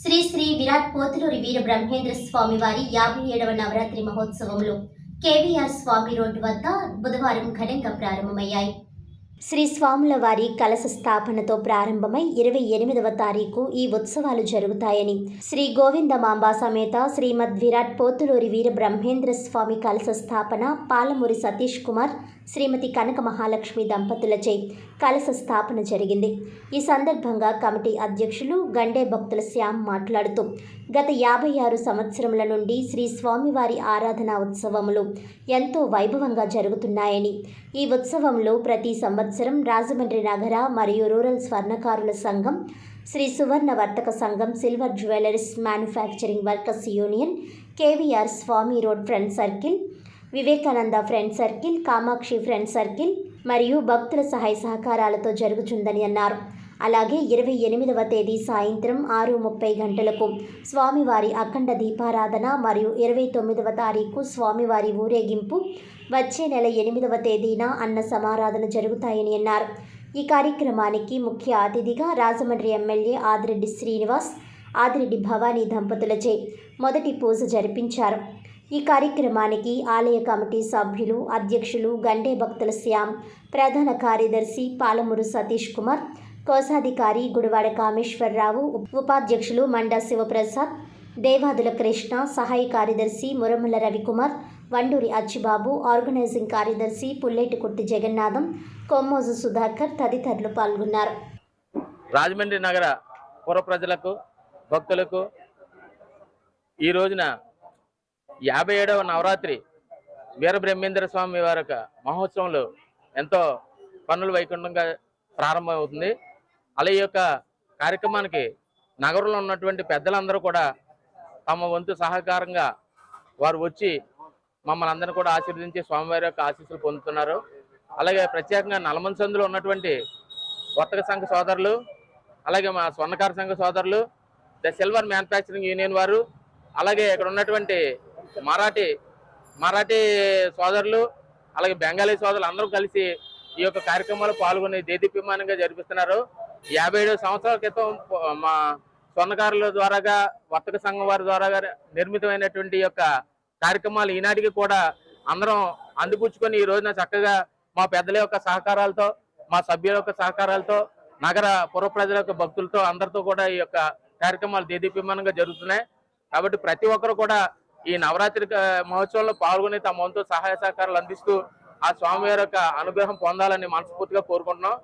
శ్రీ శ్రీ విరాట్ పోతులూరి వీర బ్రహ్మేంద్ర స్వామి వారి యాభై ఏడవ నవరాత్రి మహోత్సవంలో కేవీఆర్ స్వామి రోడ్డు వద్ద బుధవారం ఘనంగా ప్రారంభమయ్యాయి. శ్రీ స్వాముల వారి కలశ స్థాపనతో ప్రారంభమై ఇరవై ఎనిమిదవ తారీఖు ఈ ఉత్సవాలు జరుగుతాయని. శ్రీ గోవిందమాంబ సమేత శ్రీమద్ విరాట్ పోతులూరి వీర బ్రహ్మేంద్ర స్వామి కలశ స్థాపన పాలమూరి సతీష్ కుమార్ శ్రీమతి కనక మహాలక్ష్మి దంపతులచే కలశ స్థాపన జరిగింది. ఈ సందర్భంగా కమిటీ అధ్యక్షులు గండే భక్తుల శ్యామ్ మాట్లాడుతూ గత యాభై ఆరు సంవత్సరముల నుండి శ్రీ స్వామివారి ఆరాధన ఉత్సవములు ఎంతో వైభవంగా జరుగుతున్నాయని. ఈ ఉత్సవంలో ప్రతి సంవత్సరం సంవత్సరం రాజమండ్రి నగర మరియు రూరల్ స్వర్ణకారుల సంఘం శ్రీ సువర్ణ వర్తక సంఘం silver jewelleries manufacturing workers union KVR Swamy road friend circle Vivekananda friend circle Kamakshi friend circle మరియు భక్తుల సహాయ సహకారాలతో జరుగుతుందని అన్నారు. అలాగే ఇరవై ఎనిమిదవ తేదీ సాయంత్రం ఆరు ముప్పై గంటలకు స్వామివారి అఖండ దీపారాధన మరియు ఇరవై తొమ్మిదవ తారీఖు స్వామివారి ఊరేగింపు. వచ్చే నెల ఎనిమిదవ తేదీన అన్న సమారాధన జరుగుతాయని అన్నారు. ఈ కార్యక్రమానికి ముఖ్య అతిథిగా రాజమండ్రి ఎమ్మెల్యే ఆదిరెడ్డి శ్రీనివాస్ ఆదిరెడ్డి భవానీ దంపతులచే మొదటి పూజ జరిపించారు. ఈ కార్యక్రమానికి ఆలయ కమిటీ సభ్యులు అధ్యక్షులు గండే భక్తుల శ్యామ్ ప్రధాన కార్యదర్శి పాలమూరు సతీష్ కుమార్ కోశాధికారి గుడివాడ కామేశ్వరరావు ఉపాధ్యక్షులు మండా శివప్రసాద్ దేవాదుల కృష్ణ సహాయ కార్యదర్శి మురమల రవికుమార్ వండూరి అచ్చిబాబు ఆర్గనైజింగ్ కార్యదర్శి పుల్లేటికుట్టి జగన్నాథం కొమ్మోజు సుధాకర్ తదితరులు పాల్గొన్నారు. రాజమండ్రి నగర పుర ప్రజలకు భక్తులకు ఈ రోజున యాభై ఏడవ నవరాత్రి వీరబ్రహ్మేంద్ర స్వామి వారి యొక్క మహోత్సవంలో ఎంతో పనులు వైకుంఠంగా ప్రారంభమవుతుంది. అలా ఈ యొక్క కార్యక్రమానికి నగరంలో ఉన్నటువంటి పెద్దలందరూ కూడా తమ వంతు సహకారంగా వారు వచ్చి మమ్మల్ని అందరినీ కూడా ఆశీర్వదించి స్వామివారి యొక్క ఆశీస్సులు పొందుతున్నారు. అలాగే ప్రత్యేకంగా నలమంది ఉన్నటువంటి వర్తక సంఘ సోదరులు అలాగే మా స్వర్ణకార సంఘ సోదరులు ద సిల్వర్ మ్యానుఫ్యాక్చరింగ్ యూనియన్ వారు అలాగే ఇక్కడ ఉన్నటువంటి మరాఠీ మరాఠీ సోదరులు అలాగే బెంగాలీ సోదరులు అందరూ కలిసి ఈ యొక్క కార్యక్రమాలు పాల్గొని దేదీప్యమానంగా జరిపిస్తున్నారు. యాభై ఏడు సంవత్సరాల క్రితం మా స్వర్ణకారుల ద్వారాగా వర్తక సంఘం వారి ద్వారా నిర్మితమైనటువంటి యొక్క కార్యక్రమాలు ఈనాటికి కూడా అందరం అందిపుచ్చుకొని ఈ రోజున చక్కగా మా పెద్దల యొక్క సహకారాలతో మా సభ్యుల యొక్క సహకారాలతో నగర పుర ప్రజల యొక్క భక్తులతో అందరితో కూడా ఈ యొక్క కార్యక్రమాలు దేదీప్యమానంగా జరుగుతున్నాయి. కాబట్టి ప్రతి ఒక్కరు కూడా ఈ నవరాత్రి మహోత్సవంలో పాల్గొని తమ వంతు సహాయ సహకారాలు అందిస్తూ ఆ స్వామివారి యొక్క అనుగ్రహం పొందాలని మనస్ఫూర్తిగా కోరుకుంటున్నాం.